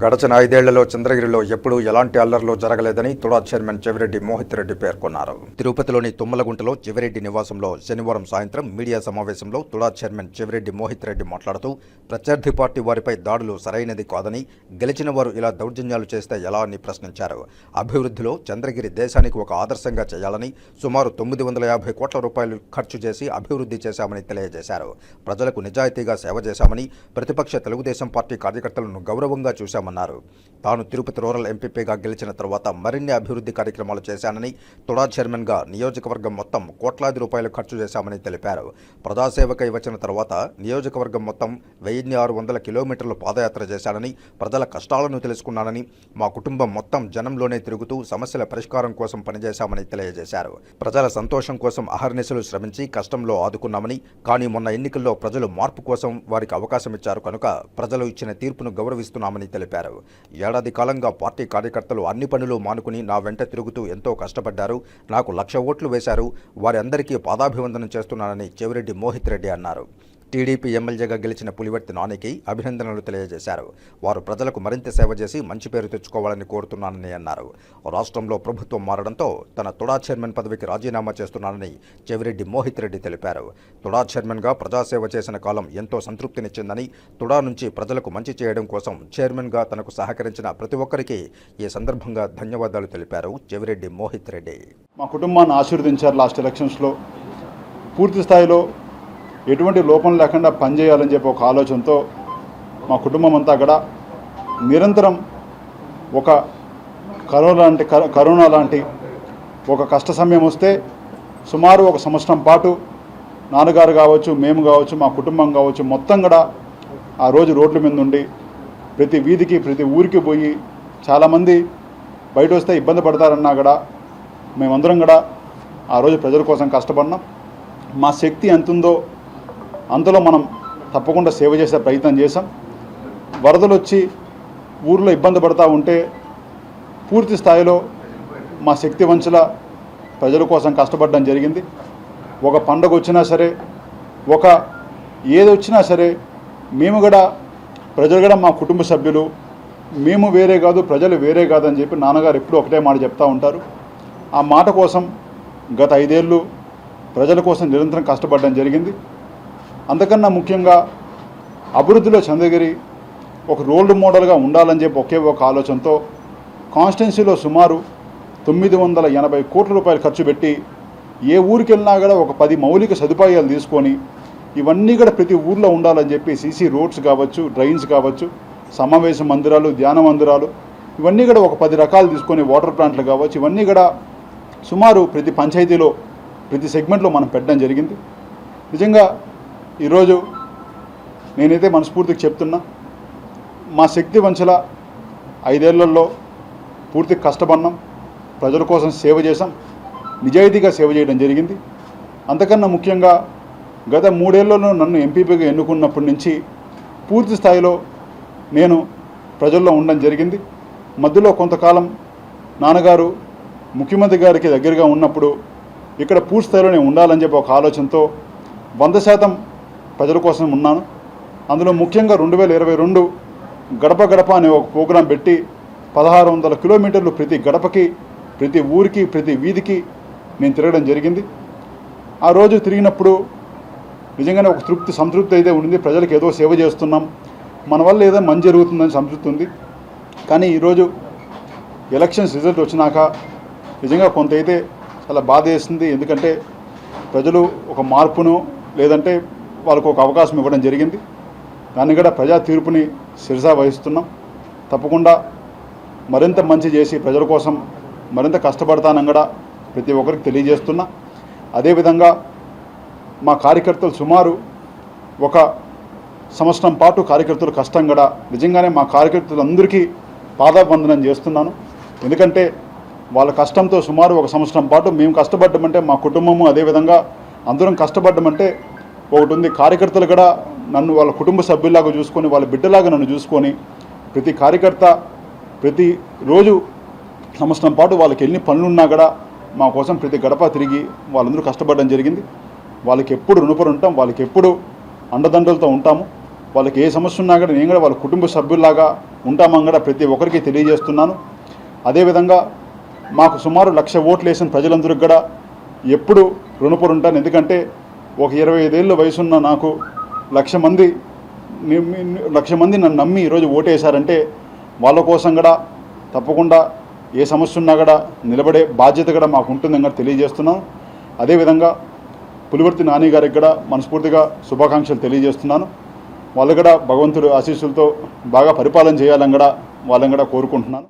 గడచిన ఐదేళ్ళలో చంద్రగిరిలో ఎప్పుడూ ఎలాంటి అల్లర్లు జరగలేదని తుడా చైర్మన్ చెవిరెడ్డి మోహిత్ రెడ్డి పేర్కొన్నారు. తిరుపతిలోని తుమ్మలగుంటలో చెవిరెడ్డి నివాసంలో శనివారం సాయంత్రం మీడియా సమావేశంలో తుడా చైర్మన్ చెవిరెడ్డి మోహిత్ రెడ్డి మాట్లాడుతూ ప్రత్యర్థి పార్టీ వారిపై దాడులు సరైనది కాదని గెలిచిన వారు ఇలా దౌర్జన్యాలు చేస్తే ఎలా అని ప్రశ్నించారు. అభివృద్ధిలో చంద్రగిరి దేశానికి ఒక ఆదర్శంగా చేయాలని సుమారు తొమ్మిది వందల యాభై కోట్ల రూపాయలు ఖర్చు చేసి అభివృద్ధి చేశామని తెలియజేశారు. ప్రజలకు నిజాయితీగా సేవ చేశామని ప్రతిపక్ష తెలుగుదేశం పార్టీ కార్యకర్తలను గౌరవంగా చేశామన్నారు తాను తిరుపతి రూరల్ ఎంపీపీగా గెలిచిన తర్వాత మరిన్ని అభివృద్ధి కార్యక్రమాలు చేశానని తుడా చైర్మన్గా నియోజకవర్గం మొత్తం కోట్లాది రూపాయలు ఖర్చు చేశామని తెలిపారు. ప్రజాసేవకై వచ్చిన తర్వాత నియోజకవర్గం మొత్తం వెయ్యిన్ని ఆరు వందల కిలోమీటర్లు పాదయాత్ర చేశానని ప్రజల కష్టాలను తెలుసుకున్నానని మా కుటుంబం మొత్తం జనంలోనే తిరుగుతూ సమస్యల పరిష్కారం కోసం పనిచేశామని తెలియజేశారు. ప్రజల సంతోషం కోసం అహర్నిశలు శ్రమించి కష్టంలో ఆదుకున్నామని కానీ మొన్న ఎన్నికల్లో ప్రజలు మార్పు కోసం వారికి అవకాశం ఇచ్చారు కనుక ప్రజలు ఇచ్చిన తీర్పును గౌరవిస్తున్నామని తెలిపారు. ఏడాది కాలంగా పార్టీ కార్యకర్తలు అన్ని పనులు మానుకుని నా వెంట తిరుగుతూ ఎంతో కష్టపడ్డారు. నాకు లక్ష ఓట్లు వేశారు. వారి అందరికీ పాదాభివందనం చేస్తున్నానని చెవిరెడ్డి మోహిత్ రెడ్డి అన్నారు. టీడీపీ ఎమ్మెల్యేగా గెలిచిన పులివర్తి నానికి అభినందనలు తెలియజేశారు. వారు ప్రజలకు మరింత సేవ చేసి మంచి పేరు తెచ్చుకోవాలని కోరుతున్నానని అన్నారు. రాష్ట్రంలో ప్రభుత్వం మారడంతో తన తుడా చైర్మన్ పదవికి రాజీనామా చేస్తున్నానని చెవిరెడ్డి మోహిత్ రెడ్డి తెలిపారు. తుడా చైర్మన్గా ప్రజాసేవ చేసిన కాలం ఎంతో సంతృప్తినిచ్చిందని తుడా నుంచి ప్రజలకు మంచి చేయడం కోసం చైర్మన్గా తనకు సహకరించిన ప్రతి ఒక్కరికి ఈ సందర్భంగా ధన్యవాదాలు తెలిపారు చెవిరెడ్డి మోహిత్ రెడ్డి. మా కుటుంబాన్ని ఆశీర్వదించారు లాస్ట్ ఎలక్షన్స్లో. పూర్తి స్థాయిలో ఎటువంటి లోపం లేకుండా పనిచేయాలని చెప్పి ఒక ఆలోచనతో మా కుటుంబం అంతా కూడా నిరంతరం ఒక కరోనా లాంటి కర- కరోనా లాంటి ఒక కష్ట సమయం వస్తే సుమారు ఒక సంవత్సరం పాటు నాన్నగారు కావచ్చు మేము కావచ్చు మా కుటుంబం కావచ్చు మొత్తం కూడా ఆ రోజు రోడ్ల మీద ఉండి ప్రతి వీధికి ప్రతి ఊరికి పోయి చాలామంది బయట వస్తే ఇబ్బంది పడతారన్నా కూడా మేమందరం కూడా ఆ రోజు ప్రజల కోసం కష్టపడినాం. మా శక్తి ఎంతుందో అందులో మనం తప్పకుండా సేవ చేసే ప్రయత్నం చేశాం. వరదలు వచ్చి ఊర్లో ఇబ్బంది పడతా ఉంటే పూర్తి స్థాయిలో మా శక్తి వంచుల ప్రజల కోసం కష్టపడడం జరిగింది. ఒక పండగ వచ్చినా సరే ఒక ఏది వచ్చినా సరే మేము కూడా ప్రజలు కూడా మా కుటుంబ సభ్యులు మేము వేరే కాదు ప్రజలు వేరే కాదు అని చెప్పి నాన్నగారు ఎప్పుడూ ఒకటే మాట చెప్తూ ఉంటారు. ఆ మాట కోసం గత ఐదేళ్ళు ప్రజల కోసం నిరంతరం కష్టపడడం జరిగింది. అంతకన్నా ముఖ్యంగా అభివృద్ధిలో చంద్రగిరి ఒక రోల్ మోడల్గా ఉండాలని చెప్పి ఒకే ఒక ఆలోచనతో కాన్స్టిట్యున్సీలో సుమారు తొమ్మిది వందల ఎనభై కోట్ల రూపాయలు ఖర్చు పెట్టి ఏ ఊరికి వెళ్ళినా కూడా ఒక పది మౌలిక సదుపాయాలు తీసుకొని ఇవన్నీ కూడా ప్రతి ఊర్లో ఉండాలని చెప్పి సీసీ రోడ్స్ కావచ్చు డ్రైన్స్ కావచ్చు సమావేశ మందిరాలు ధ్యాన మందిరాలు ఇవన్నీ కూడా ఒక పది రకాలు తీసుకొని వాటర్ ప్లాంట్లు కావచ్చు ఇవన్నీ కూడా సుమారు ప్రతి పంచాయతీలో ప్రతి సెగ్మెంట్లో మనం పెట్టడం జరిగింది. నిజంగా ఈరోజు నేనైతే మనస్ఫూర్తికి చెప్తున్నా మా శక్తి వంచల ఐదేళ్ళలో పూర్తి కష్టపడినాం ప్రజల కోసం సేవ చేశాం నిజాయితీగా సేవ చేయడం జరిగింది. అంతకన్నా ముఖ్యంగా గత మూడేళ్ళలో నన్ను ఎంపీపీగా ఎన్నుకున్నప్పటి నుంచి పూర్తి స్థాయిలో నేను ప్రజల్లో ఉండడం జరిగింది. మధ్యలో కొంతకాలం నాన్నగారు ముఖ్యమంత్రి గారికి దగ్గరగా ఉన్నప్పుడు ఇక్కడ పూర్తి స్థాయిలో నేను ఉండాలని చెప్పి ఒక ఆలోచనతో వంద శాతం ప్రజల కోసం ఉన్నాను. అందులో ముఖ్యంగా రెండు వేల ఇరవై రెండు గడప గడప అనే ఒక ప్రోగ్రాం పెట్టి పదహారు వందల కిలోమీటర్లు ప్రతి గడపకి ప్రతి ఊరికి ప్రతి వీధికి నేను తిరగడం జరిగింది. ఆ రోజు తిరిగినప్పుడు నిజంగానే ఒక తృప్తి సంతృప్తి అయితే ఉండింది. ప్రజలకు ఏదో సేవ చేస్తున్నాం. మన వల్ల ఏదో మంచి జరుగుతుందని సంతృప్తి ఉంది. కానీ ఈరోజు ఎలక్షన్స్ రిజల్ట్ వచ్చినాక నిజంగా కొంత అయితే చాలా బాధ వేస్తుంది ఎందుకంటే ప్రజలు ఒక మార్పును లేదంటే వాళ్ళకు ఒక అవకాశం ఇవ్వడం జరిగింది. దాన్ని కూడా ప్రజా తీర్పుని శిరసా వహిస్తున్నాం. తప్పకుండా మరింత మంచి చేసి ప్రజల కోసం మరింత కష్టపడతానని కూడా ప్రతి ఒక్కరికి తెలియజేస్తున్నా. అదేవిధంగా మా కార్యకర్తలు సుమారు ఒక సంవత్సరం పాటు కార్యకర్తలు కష్టం కూడా నిజంగానే మా కార్యకర్తలందరికీ పాదాభందనం చేస్తున్నాను. ఎందుకంటే వాళ్ళ కష్టంతో సుమారు ఒక సంవత్సరం పాటు మేము కష్టపడ్డమంటే మా కుటుంబము అదేవిధంగా అందరం కష్టపడ్డమంటే ఒకటి ఉంది కార్యకర్తలు కూడా నన్ను వాళ్ళ కుటుంబ సభ్యుల్లాగా చూసుకొని వాళ్ళ బిడ్డలాగా నన్ను చూసుకొని ప్రతి కార్యకర్త ప్రతి రోజు సంవత్సరం పాటు వాళ్ళకి ఎన్ని పనులున్నా కూడా మా కోసం ప్రతి గడప తిరిగి వాళ్ళందరూ కష్టపడడం జరిగింది. వాళ్ళకి ఎప్పుడు రుణపడి ఉంటాం వాళ్ళకి ఎప్పుడు అండదండలతో ఉంటాము. వాళ్ళకి ఏ సమస్య ఉన్నా కూడా నేను కూడా వాళ్ళ కుటుంబ సభ్యుల్లాగా ఉంటామని కూడా ప్రతి ఒక్కరికి తెలియజేస్తున్నాను. అదేవిధంగా మాకు సుమారు లక్ష ఓట్లు వేసిన ప్రజలందరికీ కూడా ఎప్పుడు రుణపడి ఉంటాను ఎందుకంటే ఒక ఇరవై ఐదేళ్ళ వయసున్న నాకు లక్ష మంది లక్ష మంది నన్ను నమ్మి ఈరోజు ఓటేశారంటే వాళ్ళ కోసం కూడా తప్పకుండా ఏ సమస్య ఉన్నా కూడా నిలబడే బాధ్యత కూడా మాకు ఉంటుందని కూడా తెలియజేస్తున్నాం. అదేవిధంగా పులివర్తి నాని గారికి కూడా మనస్ఫూర్తిగా శుభాకాంక్షలు తెలియజేస్తున్నాను. వాళ్ళు కూడా భగవంతుడు ఆశీస్సులతో బాగా పరిపాలన చేయాలని కూడా వాళ్ళని కూడా కోరుకుంటున్నాను.